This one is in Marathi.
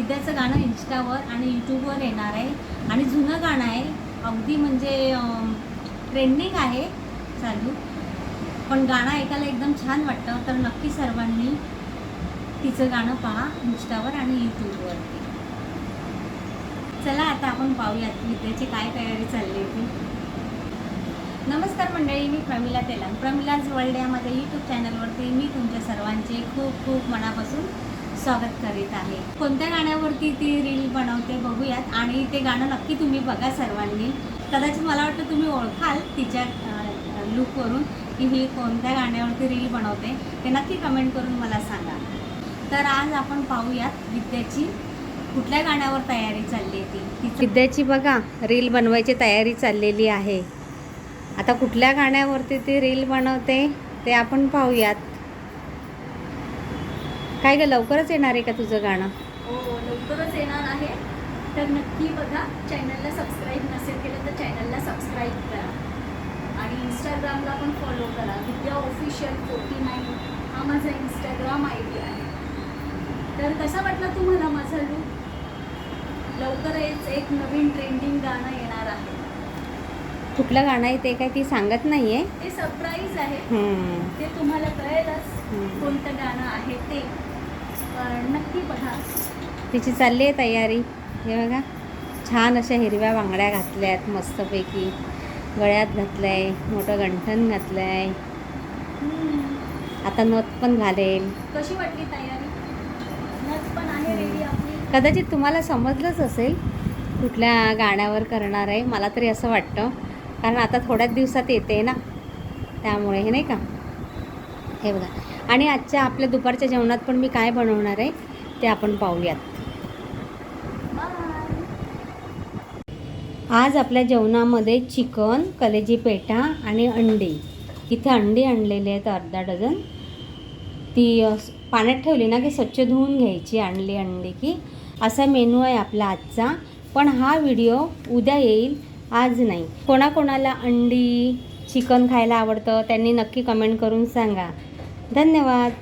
विद्याचं गाणं इंस्टावर आणि यूट्यूबवर येणार आहे. आणि जुनं गाणं आहे. अगदी म्हणजे ट्रेंडिंग आहे चालू. पण गाणं ऐकायला एकदम छान वाटतं. तर नक्की सर्वांनी तिचं गाणं पहा इंस्टावर आणि यूट्यूबवरती चला आता आपण पाहूयात विद्याची काय तयारी चालली आहे ती. नमस्कार मंडळी मी प्रमिला तेलंग. प्रमिलाज वर्ल्ड यामध्ये यूट्यूब चॅनलवरती मी तुमच्या सर्वांचे खूप खूप मनापासून स्वागत करीत आहे. कोणत्या गाण्यावरती ती रील बनवते बघूयात आणि ते गाणं नक्की तुम्ही बघा सर्वांनी. कदाचित मला वाटतं तुम्ही ओळखाल तिच्या लुकवरून की ही कोणत्या गाण्यावरती रील बनवते ते नक्की कमेंट करून मला सांगा. तर आज आपण पाहूयात विद्याची कुठल्या गाण्यावर तयारी चालली आहे ती. विद्याची बघा रील बनवायची तयारी चाललेली आहे. आता कुठल्या गाण्यावरती ती रील बनवते ते आपण पाहूयात. काय ग लवकरच येणार आहे का तुझं गाणं? हो लवकरच येणार आहे. तर नक्की बघा चॅनलला सबस्क्राईब नसेल केलं तर चॅनलला सबस्क्राईब करा. आणि इंस्टाग्रामला पण फॉलो करा. विद्या ऑफिशियल फोर्टी नाईन हा माझा इंस्टाग्राम आय डी आहे. तर कसा वाटला तुम्हाला माझा लूक लवकरच एक नवीन ट्रेंडिंग गाणं येणार आहे. कुठलं गाणं आहे ते काय ती सांगत नाही आहे ते सरप्राईज आहे. ते तुम्हाला कळेलच. कोणतं गाणं आहे ते. नक्की बघा. तिची चालली आहे तयारी. हे बघा छान अशा हिरव्या बांगड्या घातल्यात मस्तपैकी. गळ्यात घातलं आहे मोठं गंठण घातलं आहे. आता नथ पण घालेल. कशी वाटली तयारी? नथ पण आहे रेडी आपली. कदाचित तुम्हाला समजलंच असेल कुठल्या गाण्यावर करणार आहे. मला तरी असं वाटतं. कारण आता थोड्याच दिवसात येते ना. त्यामुळे हे नाही का? हे बघा. आणि आजच्या आपल्या दुपारच्या जेवणात पण मी काय बनवणार आहे ते आपण पाहूयात. आज आपल्या जेवणामध्ये चिकन कलेजी पेठा आणि अंडी. इथे अंडी आणलेली आहेत अर्धा डझन. ती पाण्यात ठेवली ना की स्वच्छ धुवून घ्यायची आणली अंडी की. असा मेनू आहे आपला आजचा. पण हा व्हिडिओ उद्या येईल आज नाही. कोणाकोणाला अंडी चिकन खायला आवडतं त्यांनी नक्की कमेंट करून सांगा. धन्यवाद